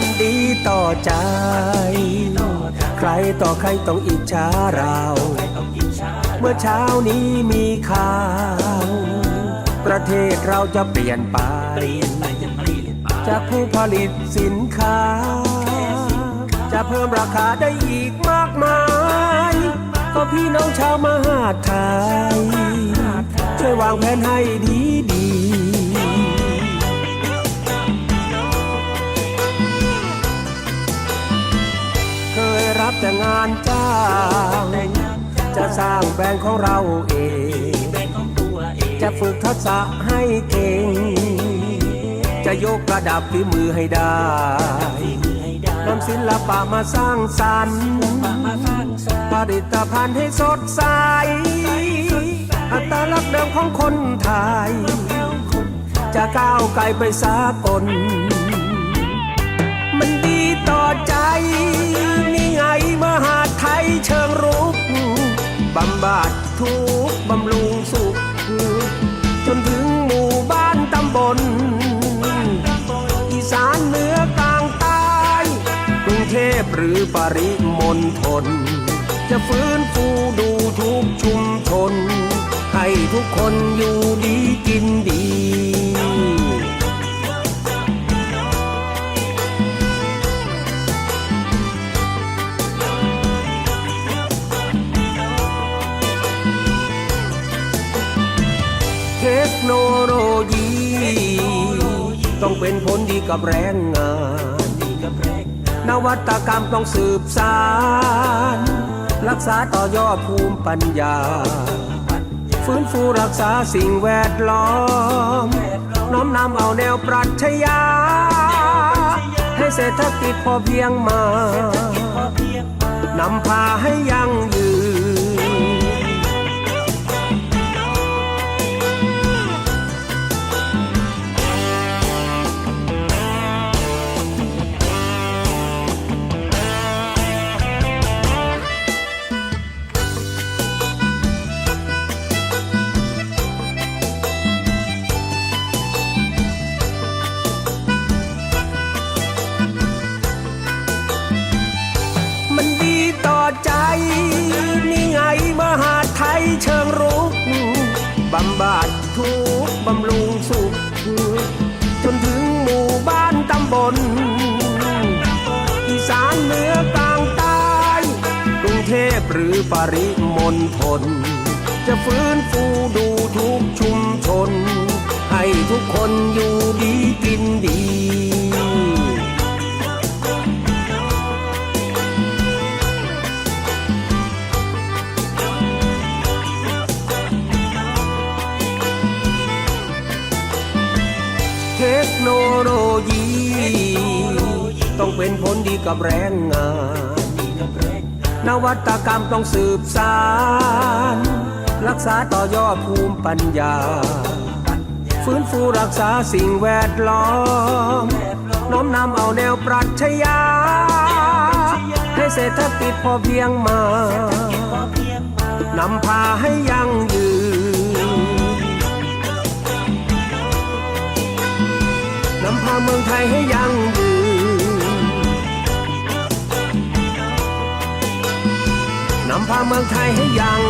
มันดีต่อใจ ใครต่อใครต้องอิจฉาเรา เมื่อเช้านี้มีข่าว ประเทศเราจะเปลี่ยนไป จากผู้ผลิตสินค้า จะเพิ่มราคาได้อีกมากมาย ก็พี่น้องชาวมหาดไทย ช่วยวางแผนให้ดีดี งานจ้างจะสร้างแบรนด์ของเราเอง จะฝึกทักษะให้เก่ง จะยกระดับฝีมือให้ได้นำศิลปะมาสร้างสรรค์ผลิตภัณฑ์ให้สดใส อัตลักษณ์เดิมของคนไทย จะก้าวไกลไปสากล จนถึงหมู่บ้านตำบล อีสานเหนือกลางใต้กรุงเทพหรือปริมณฑลจะฟื้นฟูดูทุกชุมชน ให้ทุกคนอยู่ดีกินดี ต้องเป็นผลดีกับแรงงาน นวัตกรรมต้องสืบสารรักษาต่อยอดภูมิปัญญา ฟื้นฟูรักษาสิ่งแวดล้อม น้อมนำเอาแนวปรัชญา ให้เศรษฐกิจพอเพียงมา นำพาให้ยั่งยืน ดีต่อใจ นี่ไงมหาไทยเชิงรุกบำบัดทุกบำรุงสุข จนถึงหมู่บ้านตำบล อีสานเหนือกลางใต้กรุงเทพหรือปริมณฑลจะฟื้นฟูดูทุกชุมชน ให้ทุกคนอยู่ดีกินดี คโนโลยี ต้องเป็นผลดีกับแรงงาน นวัตกรรมต้องสืบสารรักษาต่อยอดภูมิปัญญา ฟื้นฟูรักษาสิ่งแวดล้อม น้อมนำเอาแนวปรัชญา ให้เศรษฐกิจพอเพียงมานำพาให้ยัง เมืองไทยให้ยั่งยืนนำพาเมืองไทยให้ยั่ง